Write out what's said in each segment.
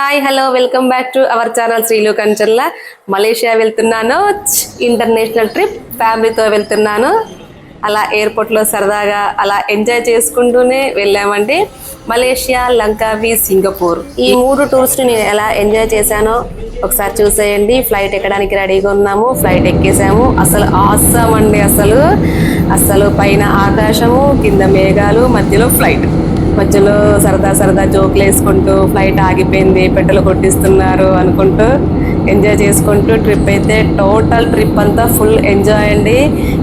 Hi hello welcome back to our channel Srilu Kancharla Malaysia వెళ్తున్నాను. International trip ఫ్యామిలీతో వెళ్తున్నాను. అలా ఎయిర్పోర్ట్లో సరదాగా అలా ఎంజాయ్ చేసుకుంటూనే వెళ్ళామండి. మలేషియా లంకావి సింగపూర్ ఈ మూడు టూర్స్ని నేను ఎలా ఎంజాయ్ చేశానో ఒకసారి చూసేయండి. ఫ్లైట్ ఎక్కడానికి రెడీగా ఉన్నాము. ఫ్లైట్ ఎక్కేసాము. అసలు ఆసమ్ అండి అసలు. అసలు పైన ఆకాశము కింద మేఘాలు మధ్యలో ఫ్లైట్ మధ్యలో సరదా సరదా జోకులు వేసుకుంటూ ఫ్లైట్ ఆగిపోయింది పెట్రోల్ కొట్టిస్తున్నారు అనుకుంటూ ఎంజాయ్ చేసుకుంటూ ట్రిప్ అయితే టోటల్ ట్రిప్ అంతా ఫుల్ ఎంజాయ్ అండి.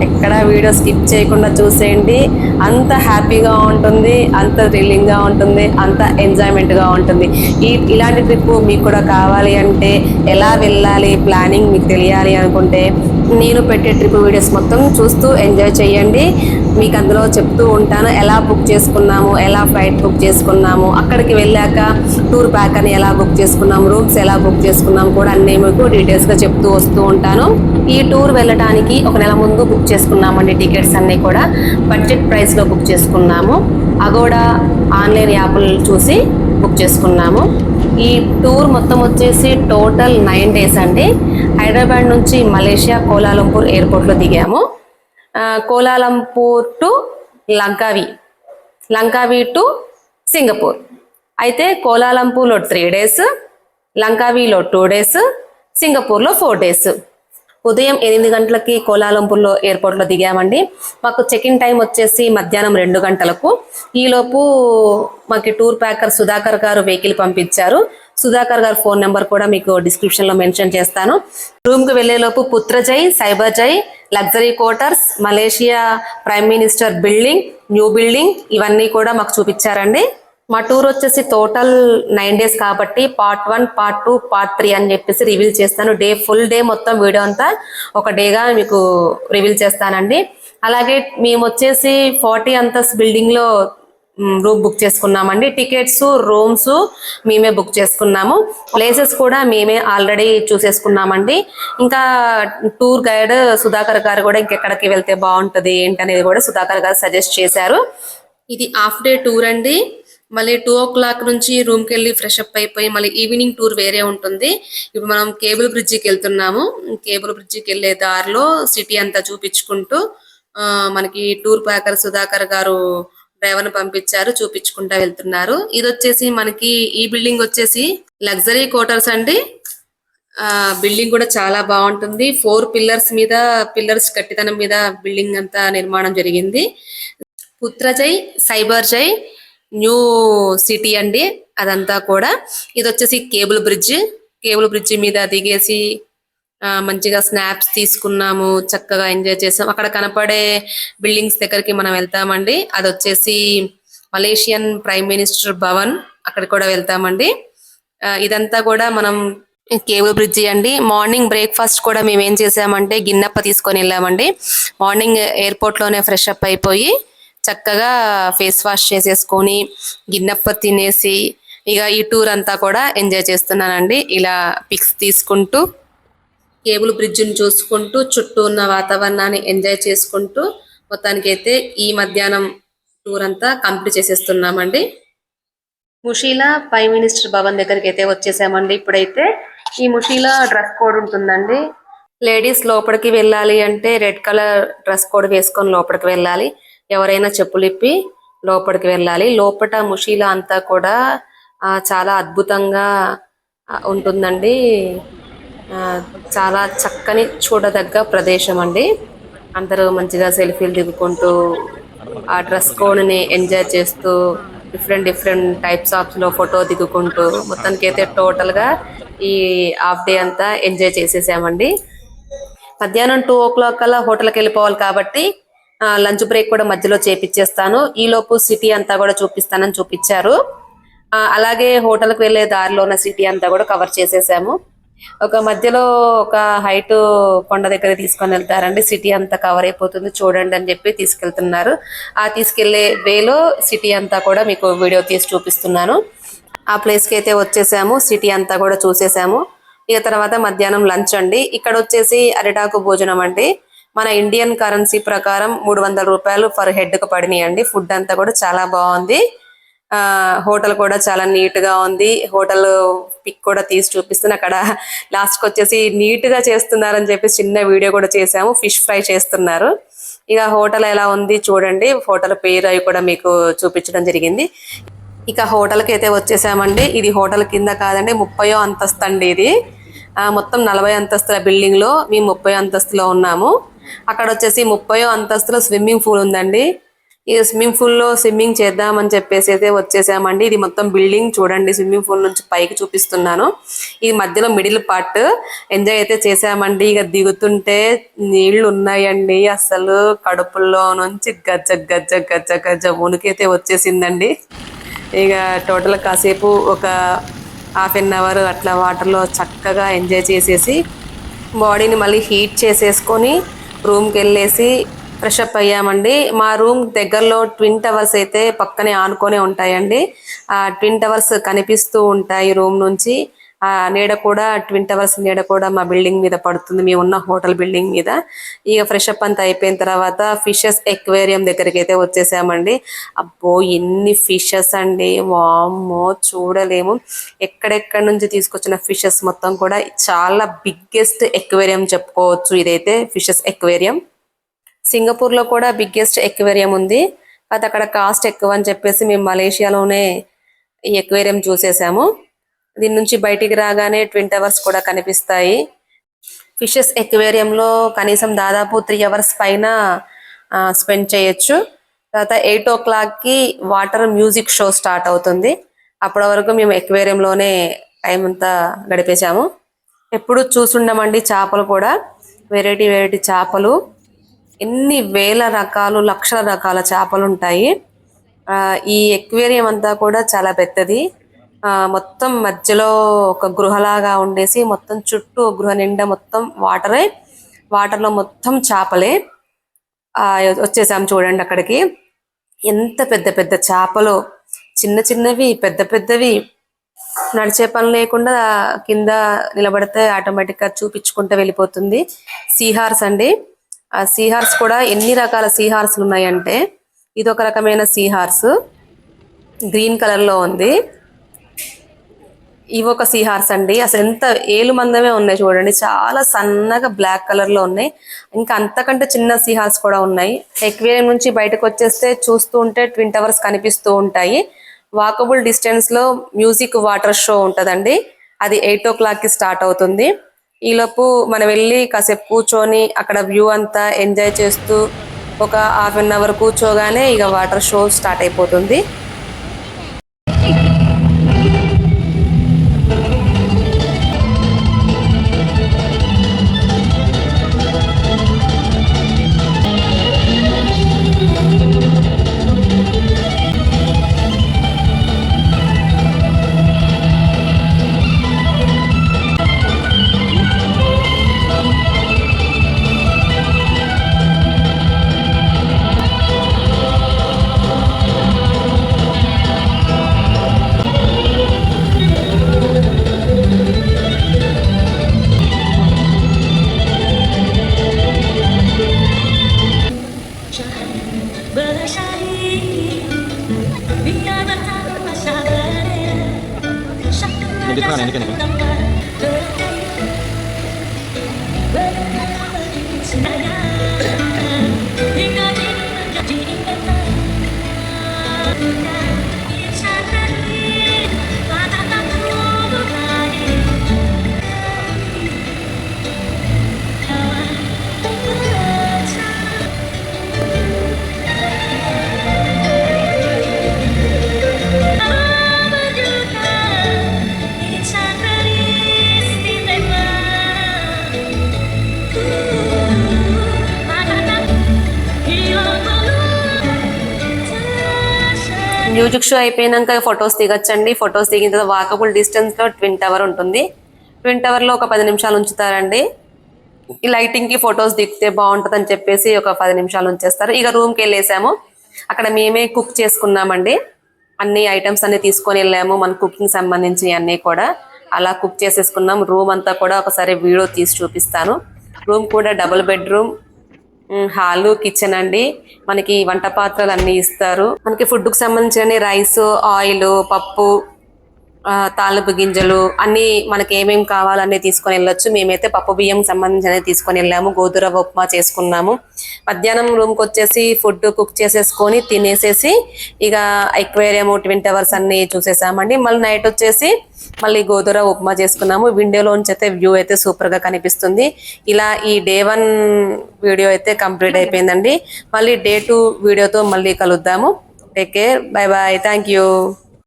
ఎక్కడ వీడియో స్కిప్ చేయకుండా చూసేయండి. అంత హ్యాపీగా ఉంటుంది అంత థ్రిల్లింగ్గా ఉంటుంది అంత ఎంజాయ్మెంట్గా ఉంటుంది. ఈ ఇలాంటి ట్రిప్ మీకు కూడా కావాలి అంటే ఎలా వెళ్ళాలి ప్లానింగ్ మీకు తెలియాలి అనుకుంటే నేను పెట్టే ట్రిప్ వీడియోస్ మొత్తం చూస్తూ ఎంజాయ్ చేయండి. మీకు అందులో చెప్తూ ఉంటాను ఎలా బుక్ చేసుకున్నాము ఎలా ఫ్లైట్ బుక్ చేసుకున్నాము అక్కడికి వెళ్ళాక టూర్ ప్యాక్ అని ఎలా బుక్ చేసుకున్నాము రూమ్స్ ఎలా బుక్ చేసుకున్నాము కూడా అన్నీ మీకు డీటెయిల్స్గా చెప్తూ వస్తూ ఉంటాను. ఈ టూర్ వెళ్ళడానికి ఒక నెల ముందు బుక్ చేసుకున్నామండి టికెట్స్ అన్నీ కూడా. బడ్జెట్ ప్రైస్లో బుక్ చేసుకున్నాము. అగోడా ఆన్లైన్ యాప్లు చూసి బుక్ చేసుకున్నాము. ఈ టూర్ మొత్తం వచ్చేసి టోటల్ నైన్ డేస్ అండి. హైదరాబాద్ నుంచి మలేషియా కోలాలంపూర్ ఎయిర్పోర్ట్లో దిగాము. Kuala Lumpur to Langkawi Langkawi to Singapore. అయితే కోలాలంపూర్లో త్రీ డేస్ లంకావిలో టూ డేస్ సింగపూర్లో ఫోర్ డేస్ ఉదయం ఎనిమిది గంటలకి కోలాలంపూర్లో ఎయిర్పోర్ట్లో దిగామండి. మాకు చెక్ ఇన్ టైం వచ్చేసి మధ్యాహ్నం రెండు గంటలకు. ఈలోపు మాకు టూర్ ప్యాకర్ సుధాకర్ గారు వెహికల్ పంపించారు. సుధాకర్ గారు ఫోన్ నెంబర్ కూడా మీకు డిస్క్రిప్షన్లో మెన్షన్ చేస్తాను. రూమ్కు వెళ్ళేలోపు వెళ్ళేలోపు Putrajaya Cyberjaya luxury quarters Malaysia prime minister building new building ఇవన్నీ కూడా మాకు చూపించారండి. మా టూర్ వచ్చేసి టోటల్ నైన్ డేస్ కాబట్టి part one part two part three అని చెప్పేసి రివీల్ చేస్తాను. డే ఫుల్ డే మొత్తం వీడియో అంతా ఒక డేగా మీకు రివీల్ చేస్తానండి. అలాగే మేము వచ్చేసి ఫార్టీ అంతస్ బిల్డింగ్లో రూమ్ బుక్ చేసుకున్నామండి. టికెట్స్ రూమ్స్ మేమే బుక్ చేసుకున్నాము. ప్లేసెస్ కూడా మేమే ఆల్రెడీ చూసేసుకున్నామండి. ఇంకా టూర్ గైడ్ సుధాకర్ గారు కూడా ఇంకెక్కడికి వెళ్తే బాగుంటుంది ఏంటనేది కూడా సుధాకర్ గారు సజెస్ట్ చేశారు. ఇది హాఫ్ డే టూర్ అండి. మళ్ళీ టూ ఓ క్లాక్ నుంచి రూమ్కి వెళ్ళి ఫ్రెష్ అప్ అయిపోయి మళ్ళీ ఈవినింగ్ టూర్ వేరే ఉంటుంది. ఇప్పుడు మనం కేబుల్ బ్రిడ్జికి వెళ్తున్నాము. కేబుల్ బ్రిడ్జికి వెళ్ళే దారిలో సిటీ అంతా చూపించుకుంటూ ఆ, మనకి టూర్ ప్యాకర్ సుధాకర్ గారు డ్రైవర్ పంపించారు చూపించుకుంటా వెళ్తున్నారు. ఇది వచ్చేసి మనకి ఈ బిల్డింగ్ వచ్చేసి లగ్జరీ క్వార్టర్స్ అండి. ఆ బిల్డింగ్ కూడా చాలా బాగుంటుంది. ఫోర్ పిల్లర్స్ మీద పిల్లర్స్ కట్టితనం మీద బిల్డింగ్ అంతా నిర్మాణం జరిగింది. Putrajaya Cyberjaya new city అండి అదంతా కూడా. ఇది వచ్చేసి కేబుల్ బ్రిడ్జ్. కేబుల్ బ్రిడ్జ్ మీద దిగేసి మంచిగా స్నాప్స్ తీసుకున్నాము చక్కగా ఎంజాయ్ చేసాం. అక్కడ కనపడే బిల్డింగ్స్ దగ్గరికి మనం వెళ్తామండి. అది వచ్చేసి మలేషియన్ ప్రైమ్ మినిస్టర్ భవన్ అక్కడ కూడా వెళ్తామండి. ఇదంతా కూడా మనం కేబుల్ బ్రిడ్జి అండి. మార్నింగ్ బ్రేక్ఫాస్ట్ కూడా మేము ఏం చేసామంటే గిన్నెప్ప తీసుకొని వెళ్ళామండి. మార్నింగ్ ఎయిర్పోర్ట్లోనే ఫ్రెష్ అప్ అయిపోయి చక్కగా ఫేస్ వాష్ చేసేసుకొని గిన్నెప్ప తినేసి ఇక ఈ టూర్ అంతా కూడా ఎంజాయ్ చేస్తున్నానండి. ఇలా పిక్స్ తీసుకుంటూ కేబుల్ బ్రిడ్జ్ని చూసుకుంటూ చుట్టూ ఉన్న వాతావరణాన్ని ఎంజాయ్ చేసుకుంటూ మొత్తానికి అయితే ఈ మధ్యాహ్నం టూర్ అంతా కంప్లీట్ చేసేస్తున్నామండి. ముషీలా ప్రైమ్ మినిస్టర్ భవన్ దగ్గరికి అయితే వచ్చేసామండి. ఇప్పుడైతే ఈ ముషీలా డ్రెస్ కోడ్ ఉంటుందండి. లేడీస్ లోపలికి వెళ్ళాలి అంటే రెడ్ కలర్ డ్రెస్ కోడ్ వేసుకొని లోపలికి వెళ్ళాలి. ఎవరైనా చెప్పులు ఇప్పి లోపలికి వెళ్ళాలి. లోపట ముషీల అంతా కూడా చాలా అద్భుతంగా ఉంటుందండి. చాలా చక్కని చూడదగ్గ ప్రదేశం అండి. అందరూ మంచిగా సెల్ఫీలు దిగుకుంటూ ఆ డ్రెస్ కోడ్ని ఎంజాయ్ చేస్తూ డిఫరెంట్ డిఫరెంట్ టైప్స్ ఆఫ్లో ఫోటో దిగుకుంటూ మొత్తానికి అయితే టోటల్గా ఈ హాఫ్ డే అంతా ఎంజాయ్ చేసేసామండి. మధ్యాహ్నం టూ ఓ క్లాక్ కల్లా హోటల్కి వెళ్ళిపోవాలి కాబట్టి లంచ్ బ్రేక్ కూడా మధ్యలో చేపిచ్చేస్తాను. ఈ లోపు సిటీ అంతా కూడా చూపిస్తానని చూపించారు అలాగే హోటల్కి వెళ్ళే దారిలో ఉన్న సిటీ అంతా కూడా కవర్ చేసేసాము. ఒక మధ్యలో ఒక హైట్ కొండ దగ్గర తీసుకొని వెళ్తారండి. సిటీ అంతా కవర్ అయిపోతుంది. చూడండి అని చెప్పి తీసుకెళ్తున్నారు. ఆ తీసుకెళ్ళే వేలో సిటీ అంతా కూడా మీకు వీడియో తీసి చూపిస్తున్నాను. ఆ ప్లేస్కి అయితే వచ్చేసాము. సిటీ అంతా కూడా చూసేసాము. ఇక తర్వాత మధ్యాహ్నం లంచ్ అండి. ఇక్కడ వచ్చేసి అరిటాకు భోజనం అండి. మన ఇండియన్ కరెన్సీ ప్రకారం మూడు వందల రూపాయలు ఫర్ హెడ్కు పడినాయండి. ఫుడ్ అంతా కూడా చాలా బాగుంది. ఆ హోటల్ కూడా చాలా నీట్గా ఉంది. హోటల్ పిక్ కూడా తీసి చూపిస్తుంది అక్కడ లాస్ట్కి వచ్చేసి నీట్గా చేస్తున్నారని చెప్పి చిన్న వీడియో కూడా చేసాము ఫిష్ ఫ్రై చేస్తున్నారు. ఇక హోటల్ ఎలా ఉంది చూడండి. హోటల్ పేరు అవి కూడా మీకు చూపించడం జరిగింది. ఇక హోటల్కి అయితే వచ్చేసామండి. ఇది హోటల్ కింద కాదండి. ముప్పయో అంతస్తు అండి ఇది. ఆ, మొత్తం నలభై అంతస్తుల బిల్డింగ్లో మేము ముప్పై అంతస్తులో ఉన్నాము. అక్కడ వచ్చేసి ముప్పయో అంతస్తులో స్విమ్మింగ్ పూల్ ఉందండి. ఈ స్విమ్మింగ్ పూల్లో స్విమ్మింగ్ చేద్దామని చెప్పేసి అయితే వచ్చేసామండి. ఇది మొత్తం బిల్డింగ్ చూడండి స్విమ్మింగ్ పూల్ నుంచి పైకి చూపిస్తున్నాను. ఈ మధ్యలో మిడిల్ పార్ట్ ఎంజాయ్ అయితే చేసామండి. ఇక దిగుతుంటే నీళ్ళు ఉన్నాయండి అసలు కడుపులో నుంచి గజ్జ గజ్జ గజ్జ గజ్జ ఉనికైతే వచ్చేసిందండి. ఇక టోటల్ కాసేపు ఒక హాఫ్ అన్ అవర్ అట్లా వాటర్లో చక్కగా ఎంజాయ్ చేసేసి బాడీని మళ్ళీ హీట్ చేసేసుకొని రూమ్కి వెళ్ళేసి ఫ్రెష్ అప్ అయ్యామండి. మా రూమ్ దగ్గరలో ట్విన్ టవర్స్ అయితే పక్కనే ఆనుకొనే ఉంటాయండి. ఆ ట్విన్ టవర్స్ కనిపిస్తూ ఉంటాయి రూమ్ నుంచి. ఆ నీడ కూడా ట్విన్ టవర్స్ నీడ కూడా మా బిల్డింగ్ మీద పడుతుంది. మేము ఉన్న హోటల్ బిల్డింగ్ మీద. ఇక ఫ్రెష్ అప్ అంతా అయిపోయిన తర్వాత ఫిషెస్ ఎక్వేరియం దగ్గరికి అయితే వచ్చేసామండి. అబ్బో ఎన్ని ఫిషెస్ అండి. వామ్మో చూడలేము. ఎక్కడెక్కడి నుంచి తీసుకొచ్చిన ఫిషెస్ మొత్తం కూడా చాలా బిగ్గెస్ట్ ఎక్వేరియం చెప్పుకోవచ్చు. ఇదైతే ఫిషెస్ ఎక్వేరియం సింగపూర్లో కూడా బిగ్గెస్ట్ ఎక్వేరియం ఉంది. అది అక్కడ కాస్ట్ ఎక్కువ అని చెప్పేసి మేము మలేషియాలోనే ఈ ఎక్వేరియం చూసేసాము. దీని నుంచి బయటికి రాగానే ట్విన్ టవర్స్ కూడా కనిపిస్తాయి. ఫిషెస్ ఎక్వేరియంలో కనీసం దాదాపు త్రీ అవర్స్ పైన స్పెండ్ చేయొచ్చు. తర్వాత ఎయిట్ ఓ క్లాక్కి వాటర్ మ్యూజిక్ షో స్టార్ట్ అవుతుంది. అప్పటి వరకు మేము ఎక్వేరియంలోనే టైం అంతా గడిపేశాము. ఎప్పుడు చూసుండమండి చేపలు కూడా. వెరైటీ వెరైటీ చేపలు. ఎన్ని వేల రకాలు లక్షల రకాల చేపలు ఉంటాయి. ఈ ఎక్వేరియం అంతా కూడా చాలా పెద్దది. మొత్తం మధ్యలో ఒక గృహలాగా ఉండేసి మొత్తం చుట్టూ గృహ నిండా మొత్తం వాటరే వాటర్లో మొత్తం చేపలే వచ్చేసాము వచ్చేసాం చూడండి అక్కడికి. ఎంత పెద్ద పెద్ద చేపలు చిన్న చిన్నవి పెద్ద పెద్దవి. నడిచే పని లేకుండా కింద నిలబడితే ఆటోమేటిక్గా చూపించుకుంటూ వెళ్ళిపోతుంది. సీహార్స్ అండి. ఆ సీహార్స్ కూడా ఎన్ని రకాల సీహార్స్లు ఉన్నాయంటే ఇది ఒక రకమైన సీహార్స్. గ్రీన్ కలర్లో ఉంది. ఇవి ఒక సీహార్స్ అండి. అసలు ఎంత ఏలు మందమే ఉన్నాయి చూడండి. చాలా సన్నగా బ్లాక్ కలర్లో ఉన్నాయి. ఇంకా అంతకంటే చిన్న సీహార్స్ కూడా ఉన్నాయి. ఎక్వేరియం నుంచి బయటకు వచ్చేస్తే చూస్తూ ఉంటే ట్విన్ టవర్స్ కనిపిస్తూ ఉంటాయి. వాకబుల్ డిస్టెన్స్లో మ్యూజిక్ వాటర్ షో ఉంటదండి. అది ఎయిట్ ఓ క్లాక్కి స్టార్ట్ అవుతుంది. ఈలోపు మనం వెళ్ళి కాసేపు కూర్చొని అక్కడ వ్యూ అంతా ఎంజాయ్ చేస్తూ ఒక హాఫ్ అన్ అవర్ కూర్చోగానే ఇక వాటర్ షో స్టార్ట్ అయిపోతుంది. మ్యూజిక్ షో అయిపోయినాక ఫొటోస్ దిగచ్చండి. ఫొటోస్ దిగిన తర్వాత వాకబుల్ డిస్టెన్స్లో ట్విన్ టవర్ ఉంటుంది. ట్విన్ టవర్లో ఒక పది నిమిషాలు ఉంచుతారండి. ఈ లైటింగ్కి ఫొటోస్ దిగితే బాగుంటుంది అని చెప్పేసి ఒక పది నిమిషాలు ఉంచేస్తారు. ఇక రూమ్కి వెళ్ళేసాము. అక్కడ మేమే కుక్ చేసుకున్నామండి. అన్ని ఐటమ్స్ అన్ని తీసుకొని వెళ్ళాము. మన కుకింగ్ సంబంధించి అన్ని కూడా అలా కుక్ చేసేసుకున్నాం. రూమ్ అంతా కూడా ఒకసారి వీడియో తీసి చూపిస్తాను. రూమ్ కూడా డబుల్ బెడ్రూమ్. హాలు కిచెన్ అండి. మనకి వంట పాత్రలు అన్ని ఇస్తారు. మనకి ఫుడ్కు సంబంధించిన రైస్ ఆయిల్ పప్పు తాలింపు గింజలు అన్ని మనకి ఏమేమి కావాలన్నీ తీసుకొని వెళ్ళొచ్చు. మేమైతే పప్పు బియ్యం సంబంధించినవి తీసుకొని వెళ్ళాము. గోధుర ఉప్మా చేసుకున్నాము. మధ్యాహ్నం రూమ్కి వచ్చేసి ఫుడ్ కుక్ చేసేసుకొని తినేసేసి ఇక ఎక్వేరియం ట్వంటీ అవర్స్ అన్ని చూసేసామండి. మళ్ళీ నైట్ వచ్చేసి మళ్ళీ గోధుర ఉప్మా చేసుకున్నాము. విండోలోంచి అయితే వ్యూ అయితే సూపర్గా కనిపిస్తుంది. ఇలా ఈ డే వన్ వీడియో అయితే కంప్లీట్ అయిపోయిందండి. మళ్ళీ డే టూ వీడియోతో మళ్ళీ కలుద్దాము. Take care. Bye bye thank you.